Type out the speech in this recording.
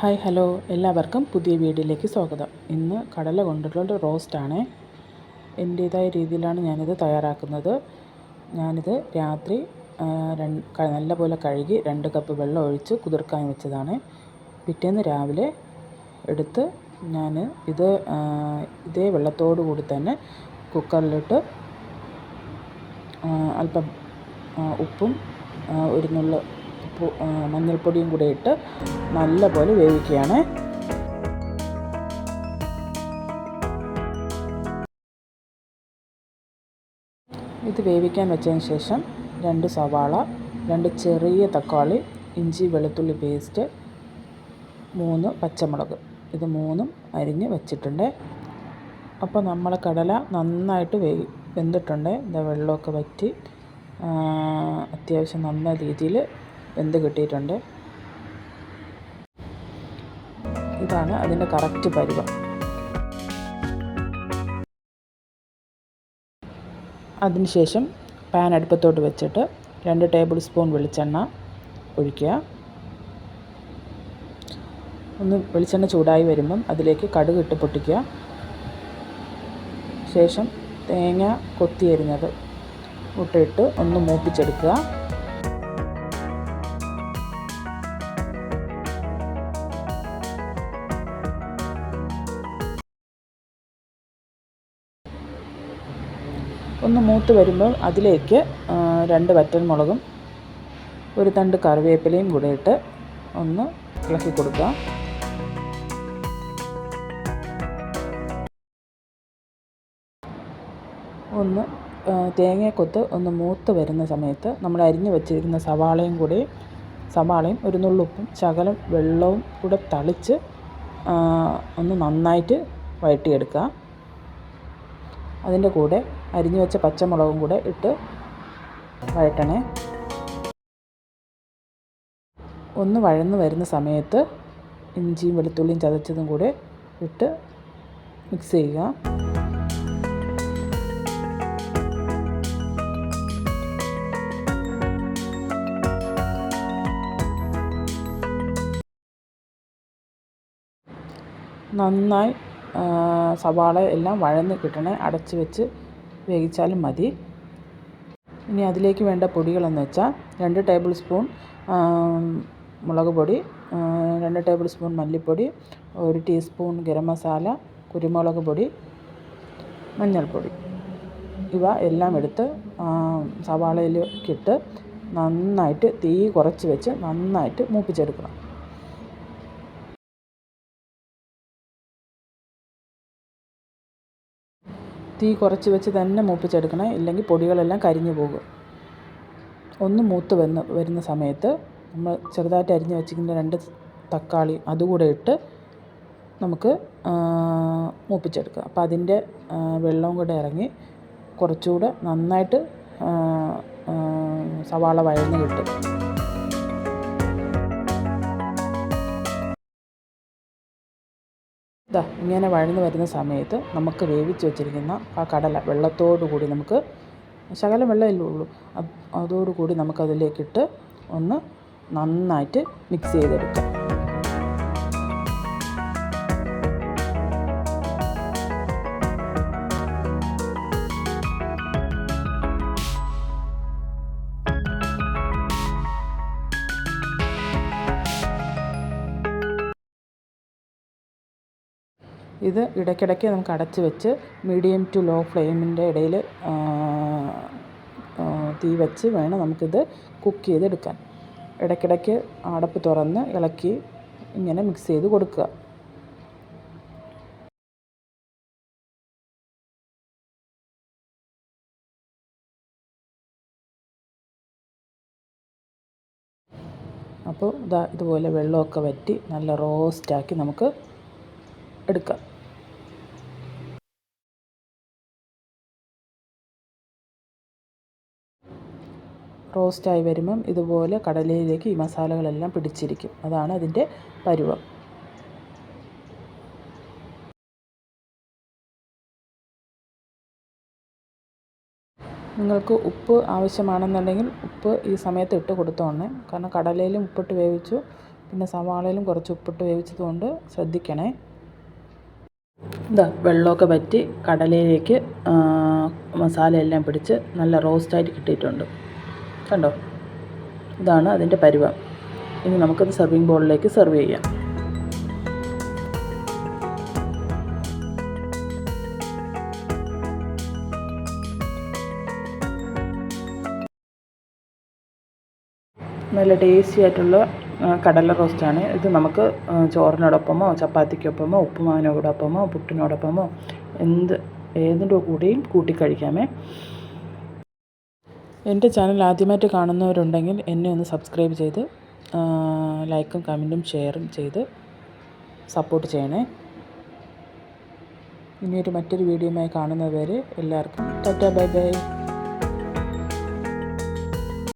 Hi hello. എല്ലാവർക്കും പുതിയ വീഡിയോയിലേക്ക് സ്വാഗതം. ഇന്ന് കടല കൊണ്ടുള്ള റോസ്റ്റാണ് എന്റേതായ രീതിയിലാണ് ഞാനിത് തയ്യാറാക്കുന്നത്. ഞാനിത് രാത്രി നല്ലപോലെ കഴുകി രണ്ട് കപ്പ് വെള്ളം ഒഴിച്ച് കുതിർക്കാൻ വെച്ചതാണ്. പിറ്റേന്ന് രാവിലെ എടുത്ത് ഞാൻ ഇത് ഇതേ വെള്ളത്തോടു കൂടി തന്നെ കുക്കറിലിട്ട് അല്പം ഉപ്പും ഒരു നുള്ള് മഞ്ഞൾപ്പൊടിയും കൂടെ ഇട്ട് നല്ലപോലെ വേവിക്കുകയാണ്. ഇത് വേവിക്കാൻ വെച്ചതിന് ശേഷം രണ്ട് സവാള രണ്ട് ചെറിയ തക്കാളി ഇഞ്ചി വെളുത്തുള്ളി പേസ്റ്റ് മൂന്ന് പച്ചമുളക്. ഇത് മൂന്നും അരിഞ്ഞ് വെച്ചിട്ടുണ്ട്. അപ്പോൾ നമ്മൾ കടല നന്നായിട്ട് വേവി വെന്തിട്ടുണ്ട്. ഇത് വെള്ളമൊക്കെ വറ്റി അത്യാവശ്യം നല്ല രീതിയിൽ വെന്ത് കിട്ടിയിട്ടുണ്ട്? ഇതാണ് അതിന്റെ കറക്റ്റ് പരുവം. അതിനുശേഷം പാൻ അടുപ്പത്തോട്ട് വെച്ചിട്ട് രണ്ട് ടേബിൾ സ്പൂൺ വെളിച്ചെണ്ണ ഒഴിക്കുക. ഒന്ന് വെളിച്ചെണ്ണ ചൂടായി വരുമ്പം അതിലേക്ക് കടുക് ഇട്ട് പൊട്ടിക്കുക. ശേഷം തേങ്ങ കൊത്തിയരിഞ്ഞത് മുട്ടയിട്ട് ഒന്ന് മൂപ്പിച്ചെടുക്കുക. ഒന്ന് മൂത്ത് വരുമ്പോൾ അതിലേക്ക് രണ്ട് വറ്റൽമുളകും ഒരു തണ്ട് കറിവേപ്പിലയും കൂടെ ഇട്ട് ഒന്ന് ഇളക്കി കൊടുക്കുക. ഒന്ന് തേങ്ങയെക്കൊത്ത് ഒന്ന് മൂത്ത് വരുന്ന സമയത്ത് നമ്മൾ അരിഞ്ഞു വെച്ചിരിക്കുന്ന സവാളയും കൂടി സവാളയും ഒരു നുള്ളുപ്പും ശകലം വെള്ളവും കൂടെ തളിച്ച് ഒന്ന് നന്നായിട്ട് വഴറ്റിയെടുക്കുക. അതിന്റെ കൂടെ അരിഞ്ഞു വെച്ച പച്ചമുളകും കൂടെ ഇട്ട് വഴറ്റണേ. ഒന്ന് വഴന്ന് വരുന്ന സമയത്ത് ഇഞ്ചിയും വെളുത്തുള്ളിയും ചതച്ചതും കൂടെ ഇട്ട് മിക്സ് ചെയ്യുക. നന്നായി സവാള എല്ലാം വഴന്ന് കിട്ടണേ. അടച്ച് വെച്ച് വേവിച്ചാലും മതി. ഇനി അതിലേക്ക് വേണ്ട പൊടികളെന്ന് വെച്ചാൽ രണ്ട് ടേബിൾ സ്പൂൺ മുളക് പൊടി രണ്ട് ടേബിൾ സ്പൂൺ മല്ലിപ്പൊടി ഒരു ടീസ്പൂൺ ഗരം മസാല കുരുമുളക് പൊടി മഞ്ഞൾപ്പൊടി. ഇവ എല്ലാം എടുത്ത് സവാളയിലേക്കിട്ട് നന്നായിട്ട് തീ കുറച്ച് വെച്ച് നന്നായിട്ട് മൂപ്പിച്ചെടുക്കണം. തീ കുറച്ച് വെച്ച് തന്നെ മൂപ്പിച്ചെടുക്കണം. ഇല്ലെങ്കിൽ പൊടികളെല്ലാം കരിഞ്ഞു പോകും. ഒന്ന് മൂത്ത് വന്ന് വരുന്ന സമയത്ത് നമ്മൾ ചെറുതായിട്ട് അരിഞ്ഞ് വെച്ചിരിക്കുന്ന രണ്ട് തക്കാളി അതുകൂടെ ഇട്ട് നമുക്ക് മൂപ്പിച്ചെടുക്കുക മൂപ്പിച്ചെടുക്കാം. അപ്പോൾ അതിന്റെ വെള്ളവും കൂടെ ഇറങ്ങി കുറച്ചുകൂടെ നന്നായിട്ട് സവാള വഴന്ന് കിട്ടും. ഇതാ ഇങ്ങനെ വഴന്ന് വരുന്ന സമയത്ത് നമുക്ക് വേവിച്ച് വെച്ചിരിക്കുന്ന ആ കടല വെള്ളത്തോടു കൂടി നമുക്ക് ശകലം വെള്ളമല്ലേ ഉള്ളൂ. അത് അതോടുകൂടി നമുക്കതിലേക്കിട്ട് ഒന്ന് നന്നായിട്ട് മിക്സ് ചെയ്തെടുക്കാം. ഇത് ഇടയ്ക്കിടയ്ക്ക് നമുക്ക് അടച്ച് വെച്ച് മീഡിയം ടു ലോ ഫ്ലെയിമിന്റെ ഇടയിൽ തീ വെച്ച് വേണം നമുക്കിത് കുക്ക് ചെയ്തെടുക്കാൻ. ഇടയ്ക്കിടയ്ക്ക് അടപ്പ് തുറന്ന് ഇളക്കി ഇങ്ങനെ മിക്സ് ചെയ്ത് കൊടുക്കുക. അപ്പോൾ ഇതാ ഇതുപോലെ വെള്ളമൊക്കെ വറ്റി നല്ല റോസ്റ്റാക്കി നമുക്ക് എടുക്കാം. റോസ്റ്റായി വരുമ്പം ഇതുപോലെ കടലയിലേക്ക് ഈ മസാലകളെല്ലാം പിടിച്ചിരിക്കും. അതാണ് അതിന്റെ പരുവം. നിങ്ങൾക്ക് ഉപ്പ് ആവശ്യമാണെന്നുണ്ടെങ്കിൽ ഉപ്പ് ഈ സമയത്ത് ഇട്ട് കൊടുത്തോണേ. കാരണം കടലയിലും ഉപ്പിട്ട് വേവിച്ചു പിന്നെ സവാളയിലും കുറച്ച് ഉപ്പിട്ട് വേവിച്ചതുകൊണ്ട് ശ്രദ്ധിക്കണേ. ഇതാ വെള്ളമൊക്കെ വറ്റി കടലയിലേക്ക് മസാലയെല്ലാം പിടിച്ച് നല്ല റോസ്റ്റായിട്ട് കിട്ടിയിട്ടുണ്ട്. കണ്ടോ? ഇതാണ് അതിന്റെ പരുവം. ഇനി നമുക്കത് സെർവിങ് ബോളിലേക്ക് സെർവ് ചെയ്യാം. നല്ല ടേസ്റ്റി ആയിട്ടുള്ള കടല റോസ്റ്റാണ് ഇത് നമുക്ക് ചോറിനോടൊപ്പമോ ചപ്പാത്തിക്കൊപ്പമോ ഉപ്പുമാവിനോടൊപ്പമോ പുട്ടിനോടൊപ്പമോ എന്ത് ഏതിന്റെ കൂടെയും കൂട്ടി കഴിക്കാമേ. എന്റെ ചാനൽ ആദ്യമായിട്ട് കാണുന്നവരുണ്ടെങ്കിൽ എന്നെ ഒന്ന് സബ്സ്ക്രൈബ് ചെയ്ത് ലൈക്കും കമന്റും ഷെയറും ചെയ്ത് സപ്പോർട്ട് ചെയ്യണേ. ഇനിയൊരു മറ്റൊരു വീഡിയോയുമായി കാണുന്നവരെ എല്ലാവർക്കും ടാറ്റാ ബൈ ബൈ.